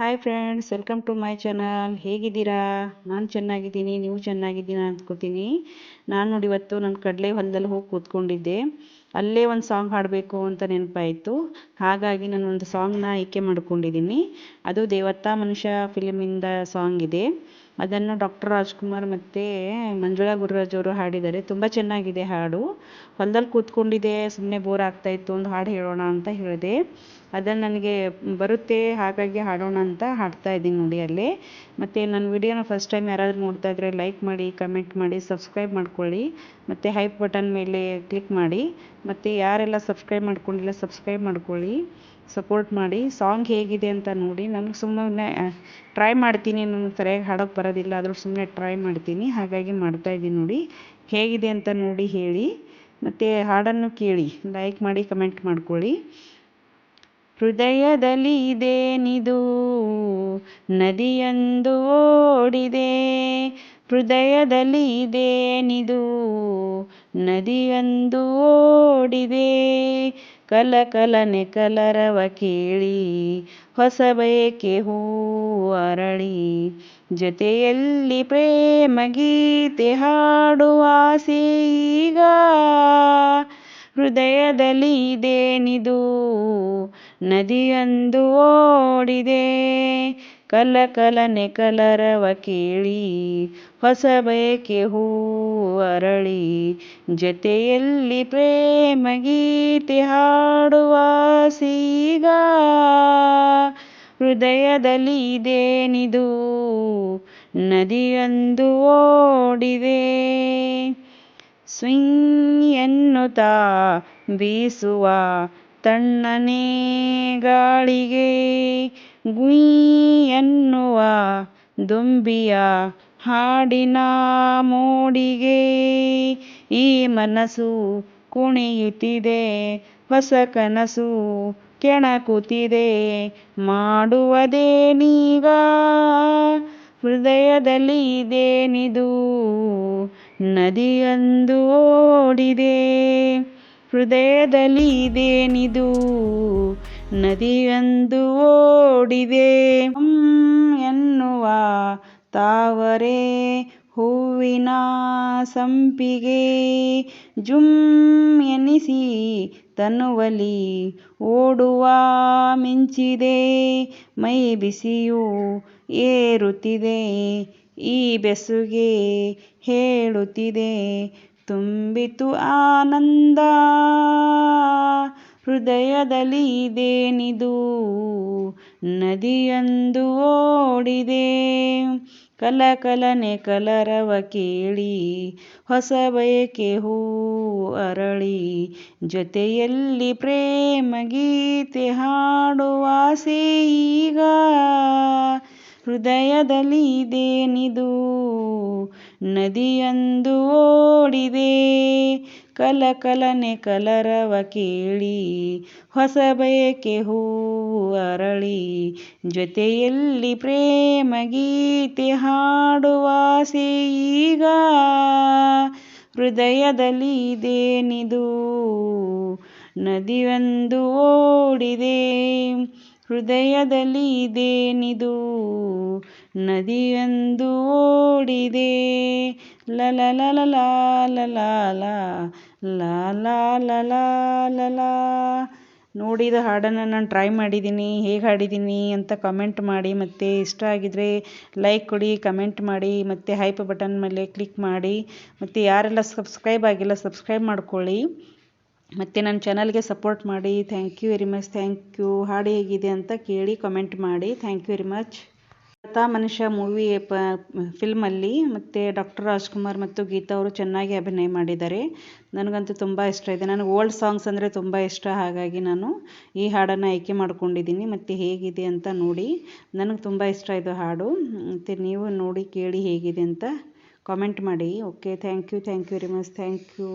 Hi friends welcome to my channel ಹೇಗಿದ್ದೀರಾ? ನಾನು ಚೆನ್ನಾಗಿದ್ದೀನಿ, ನೀವು ಚೆನ್ನಾಗಿದ್ದೀರಾ ಅಂದ್ಕೋತೀನಿ ನಾನು ನೋಡಿ ಇವತ್ತು ನನ್ನ ಕಡಲೆ ಹೊಲದಲ್ಲಿ ಹೋಗಿ ಕೂತ್ಕೊಂಡಿದ್ದೆ. ಅಲ್ಲೇ ಒಂದು ಸಾಂಗ್ ಹಾಡಬೇಕು ಅಂತ ನೆನಪಾಯಿತು. ಹಾಗಾಗಿ ನಾನು ಒಂದು ಸಾಂಗ್ನ ಆಯ್ಕೆ ಮಾಡ್ಕೊಂಡಿದ್ದೀನಿ. ಅದು ದೇವತಾ ಮನುಷ್ಯ ಫಿಲ್ಮಿಂದ ಸಾಂಗ್ ಇದೆ. ಅದನ್ನು ಡಾಕ್ಟರ್ ರಾಜ್ಕುಮಾರ್ ಮತ್ತು ಮಂಜುಳಾ ಗುರುರಾಜ್ ಅವರು ಹಾಡಿದ್ದಾರೆ. ತುಂಬ ಚೆನ್ನಾಗಿದೆ ಹಾಡು. ಹೊಲದಲ್ಲಿ ಕೂತ್ಕೊಂಡಿದ್ದೆ ಸುಮ್ಮನೆ ಬೋರ್ ಆಗ್ತಾಯಿತ್ತು ಒಂದು ಹಾಡು ಹೇಳೋಣ ಅಂತ ಹೇಳಿದೆ. ಅದನ್ನು ನನಗೆ ಬರುತ್ತೆ, ಹಾಗಾಗಿ ಹಾಡೋಣ ಅಂತ ಹಾಡ್ತಾ ಇದ್ದೀನಿ ನೋಡಿ ಅಲ್ಲಿ. ಮತ್ತು ನನ್ನ ವಿಡಿಯೋನ ಫಸ್ಟ್ ಟೈಮ್ ಯಾರಾದರೂ ನೋಡ್ತಾ ಇದ್ದರೆ ಲೈಕ್ ಮಾಡಿ ಕಮೆಂಟ್ ಮಾಡಿ ಸಬ್ಸ್ಕ್ರೈಬ್ ಮಾಡ್ಕೊಳ್ಳಿ. ಮತ್ತು ಹೈಪ್ ಬಟನ್ ಮೇಲೆ ಕ್ಲಿಕ್ ಮಾಡಿ. ಮತ್ತು ಯಾರೆಲ್ಲ ಸಬ್ಸ್ಕ್ರೈಬ್ ಮಾಡ್ಕೊಂಡಿಲ್ಲ ಸಬ್ಸ್ಕ್ರೈಬ್ ಮಾಡ್ಕೊಳ್ಳಿ. ಸಪೋರ್ಟ್ ಮಾಡಿ ಸಾಂಗ್ ಹೇಗಿದೆ ಅಂತ ನೋಡಿ ನನಗೆ ಸುಮ್ಮನೆ ಟ್ರೈ ಮಾಡ್ತೀನಿ ನನಗೆ ಸರಿಯಾಗಿ ಹಾಡೋಕ್ಕೆ ಬರೋದಿಲ್ಲ, ಆದರೂ ಸುಮ್ಮನೆ ಟ್ರೈ ಮಾಡ್ತೀನಿ, ಹಾಗಾಗಿ ಮಾಡ್ತಾ ಇದ್ದೀನಿ ನೋಡಿ. ಹೇಗಿದೆ ಅಂತ ನೋಡಿ ಹೇಳಿ, ಮತ್ತು ಹಾಡನ್ನು ಕೇಳಿ ಲೈಕ್ ಮಾಡಿ ಕಮೆಂಟ್ ಮಾಡ್ಕೊಳ್ಳಿ. ಹೃದಯದಲ್ಲಿ ಇದೇನಿದು? ನದಿಯೊಂದು ಓಡಿದೆ. ಹೃದಯದಲ್ಲಿ ಇದೇನಿದು? ನದಿಯೊಂದು ಓಡಿದೆ. ಕಲ ಕಲನೆ ಕಲರವ ಕೇಳಿ, ಹೊಸ ಬಯಕೆ ಹೂ ಅರಳಿ. ಜೊತೆಯಲ್ಲಿ ಪ್ರೇಮ ಗೀತೆ ಹಾಡುವ ಈಗ ಹೃದಯದಲ್ಲಿ ಇದೇನಿದು? ನದಿಯೊಂದು ಓಡಿದೆ ಕಲ ಕಲನೆ ಕಲರವ ಕೇಳಿ, ಹೊಸ ಬಯಕೆ ಹೂ ಅರಳಿ, ಜೊತೆಯಲ್ಲಿ ಪ್ರೇಮ ಗೀತೆ ಹಾಡುವ ಸೀಗ, ಹೃದಯದಲ್ಲಿ ಇದೇನಿದು, ನದಿಯೊಂದು ಓಡಿದೆ. ಸ್ವಿಂಗ್ ಎನ್ನುತ್ತಾ ಬೀಸುವ ತಣ್ಣನೆ ಗಾಳಿಗೆ ಗುಯ್ ಎನ್ನುವ ದುಂಬಿಯ ಹಾಡಿನ ಮೋಡಿಗೆ ಈ ಮನಸ್ಸು ಕುಣಿಯುತ್ತಿದೆ, ಹೊಸ ಕನಸು ಕೆಣಕುತ್ತಿದೆ. ಮಾಡುವುದೇನೀಗ ಹೃದಯದಲ್ಲಿ ಇದೇನಿದು? ನದಿಯೊಂದು ಓಡಿದೆ, ಹೃದಯದಲ್ಲಿ ಇದೇನಿದು? ನದಿಯೊಂದು ಓಡಿದೆ. ಎನ್ನುವ ತಾವರೆ ಹೂವಿನ ಸಂಪಿಗೆ. ಜುಮ್ ಎನಿಸಿ ತನುವಲಿ ಓಡುವ ಮಿಂಚಿದೆ. ಮೈ ಬಿಸಿಯು ಏರುತ್ತಿದೆ. ಈ ಬೆಸುಗೆ ಹೇಳುತ್ತಿದೆ. ತುಂಬಿತು ಆನಂದ. ಹೃದಯದಲ್ಲಿ ಇದೇನಿದು ನದಿಯಂದು ಓಡಿದೆ. ಕಲಕಲನೆ ಕಲರವ ಕೇಳಿ, ಹೊಸ ಬಯಕೆ ಹೂ ಅರಳಿ, ಜೊತೆಯಲ್ಲಿ ಪ್ರೇಮ ಗೀತೆ ಹಾಡುವ ಈಗ. ಹೃದಯದಲ್ಲಿ ಇದೇನಿದು ನದಿಯಂದು ಓಡಿದೆ. ಕಲ ಕಲನೆ ಕಲರವ ಕೇಳಿ, ಹೊಸ ಬಯಕೆ ಹೂ ಅರಳಿ. ಜೊತೆಯಲ್ಲಿ ಪ್ರೇಮ ಗೀತೆ ಹಾಡುವಾಸೆ ಈಗ ಹೃದಯದಲ್ಲಿ ಇದೇನಿದು ನದಿಯೊಂದು ಓಡಿದೆ ಹೃದಯದಲ್ಲಿ ಇದೇನಿದು ನದಿಯೊಂದು ಓಡಿದೆ ಲಲ ಲಲ ಲಲ ಲಲ ನೋಡಿದ ಹಾಡನ್ನು ನಾನು ಟ್ರೈ ಮಾಡಿದ್ದೀನಿ ಹೇಗೆ ಹಾಡಿದ್ದೀನಿ ಅಂತ ಕಮೆಂಟ್ ಮಾಡಿ, ಮತ್ತು ಇಷ್ಟ ಆಗಿದ್ದರೆ ಲೈಕ್ ಕೊಡಿ ಕಮೆಂಟ್ ಮಾಡಿ, ಮತ್ತು ಹೈಪ್ ಬಟನ್ ಮೇಲೆ ಕ್ಲಿಕ್ ಮಾಡಿ, ಮತ್ತು ಯಾರೆಲ್ಲ ಸಬ್ಸ್ಕ್ರೈಬ್ ಆಗಿಲ್ಲ ಸಬ್ಸ್ಕ್ರೈಬ್ ಮಾಡ್ಕೊಳ್ಳಿ. ಮತ್ತು ನನ್ನ ಚಾನಲ್ಗೆ ಸಪೋರ್ಟ್ ಮಾಡಿ. Thank you very much thank you ಹಾಡು ಹೇಗಿದೆ ಅಂತ ಕೇಳಿ ಕಮೆಂಟ್ ಮಾಡಿ. Thank you very much Latha Manushya movie, ಪ, ಫಿಲ್ಮಲ್ಲಿ ಮತ್ತು ಡಾಕ್ಟರ್ ರಾಜ್ಕುಮಾರ್ ಮತ್ತು ಗೀತಾ ಅವರು ಚೆನ್ನಾಗಿ ಅಭಿನಯ ಮಾಡಿದ್ದಾರೆ. ನನಗಂತೂ ತುಂಬ ಇಷ್ಟ ಇದೆ. ನನಗೆ ಓಲ್ಡ್ ಸಾಂಗ್ಸ್ ಅಂದರೆ ತುಂಬ ಇಷ್ಟ. ಹಾಗಾಗಿ ನಾನು ಈ ಹಾಡನ್ನು ಆಯ್ಕೆ ಮಾಡ್ಕೊಂಡಿದ್ದೀನಿ. ಮತ್ತು ಹೇಗಿದೆ ಅಂತ ನೋಡಿ. ನನಗೆ ತುಂಬ ಇಷ್ಟ ಇದು ಹಾಡು. ಮತ್ತು ನೀವು ನೋಡಿ ಕೇಳಿ ಹೇಗಿದೆ ಅಂತ ಕಾಮೆಂಟ್ ಮಾಡಿ. Okay thank you thank you very much thank you